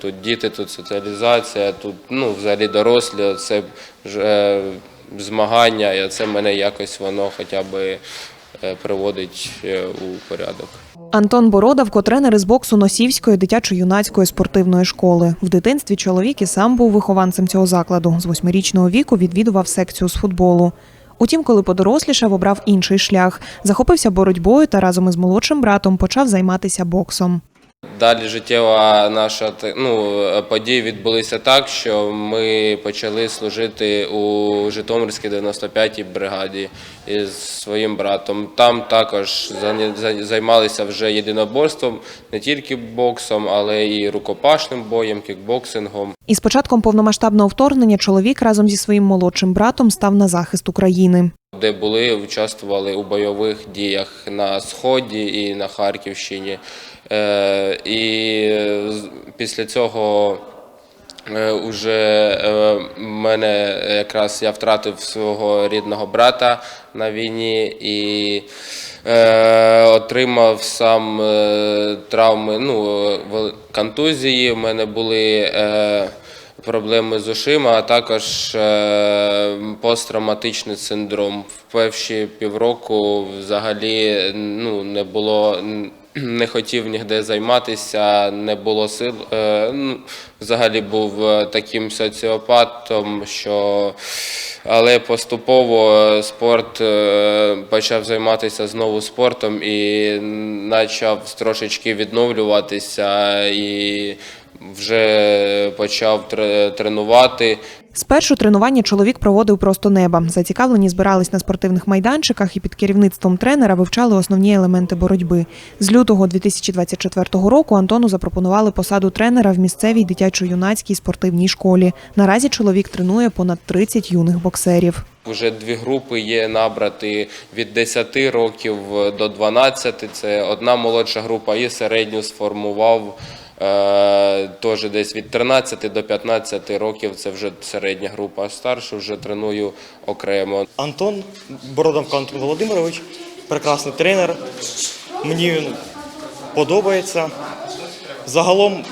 Тут діти, тут соціалізація, тут ну, взагалі дорослі, це вже змагання, і це мене якось воно хоча б е, приводить е, у порядок. Антон Бородавко, тренер із боксу Носівської дитячо-юнацької спортивної школи. В дитинстві чоловік і сам був вихованцем цього закладу. З восьмирічного віку відвідував секцію з футболу. Утім, коли подорослішав, обрав інший шлях. Захопився боротьбою та разом із молодшим братом почав займатися боксом. Далі життєва наша ну, події відбулися так, що ми почали служити у Житомирській 95-й бригаді із своїм братом. Там також займалися вже єдиноборством, не тільки боксом, але і рукопашним боєм, кікбоксингом. І з початком повномасштабного вторгнення чоловік разом зі своїм молодшим братом став на захист України. Де були, участвували у бойових діях на Сході і на Харківщині. Е, І після цього е, уже е, мене якраз я втратив свого рідного брата на війні і е, отримав сам е, травми, ну, контузії. У мене були. Е, проблеми з ушима, а також е, посттравматичний синдром. В перші півроку взагалі ну, не було. Не хотів ніде займатися, не було сил. Е, ну, взагалі був е, таким соціопатом, що але поступово спорт почав займатися знову спортом і почав трошечки відновлюватися і вже почав тренувати. Спершу тренування чоловік проводив просто неба. Зацікавлені збирались на спортивних майданчиках і під керівництвом тренера вивчали основні елементи боротьби. З лютого 2024 року Антону запропонували посаду тренера в місцевій дитячо-юнацькій спортивній школі. Наразі чоловік тренує понад 30 юних боксерів. Вже дві групи є набрати від 10 років до 12. Це одна молодша група і середню сформував теж десь від 13 до 15 років. Це вже середня група. А старшу вже треную окремо. Антон Бородавко Антон Володимирович, прекрасний тренер. Мені він подобається. Загалом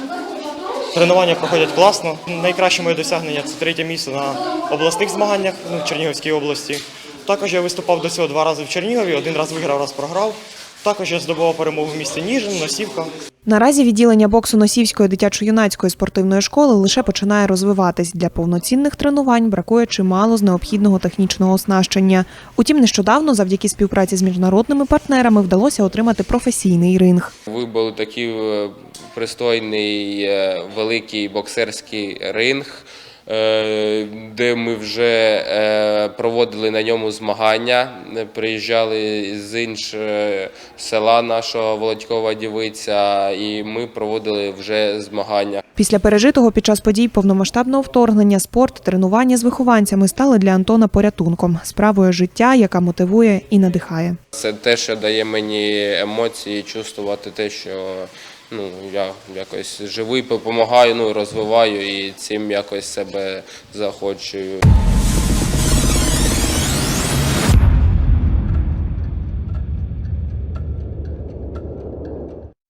тренування проходять класно. Найкраще моє досягнення це третє місце на обласних змаганнях ну, в Чернігівській області. Також я виступав до цього два рази в Чернігові, один раз виграв, раз програв. Також я здобував перемогу в місті Ніжин, Носівка. Наразі відділення боксу Носівської дитячо-юнацької спортивної школи лише починає розвиватись. Для повноцінних тренувань бракує чимало з необхідного технічного оснащення. Утім, нещодавно, завдяки співпраці з міжнародними партнерами, вдалося отримати професійний ринг. Вибув такий е, пристойний е, великий боксерський ринг, де ми вже е, проводили на ньому змагання. Е, Приїжджали з іншого села нашого Володькова Дівиця, і ми проводили вже змагання. Після пережитого під час подій повномасштабного вторгнення спорт, тренування з вихованцями стали для Антона порятунком, справою життя, яка мотивує і надихає. Це те, що дає мені емоції, чувствувати те, що ну, я якось живий, допомагаю, ну, розвиваю і цим якось себе заохочую.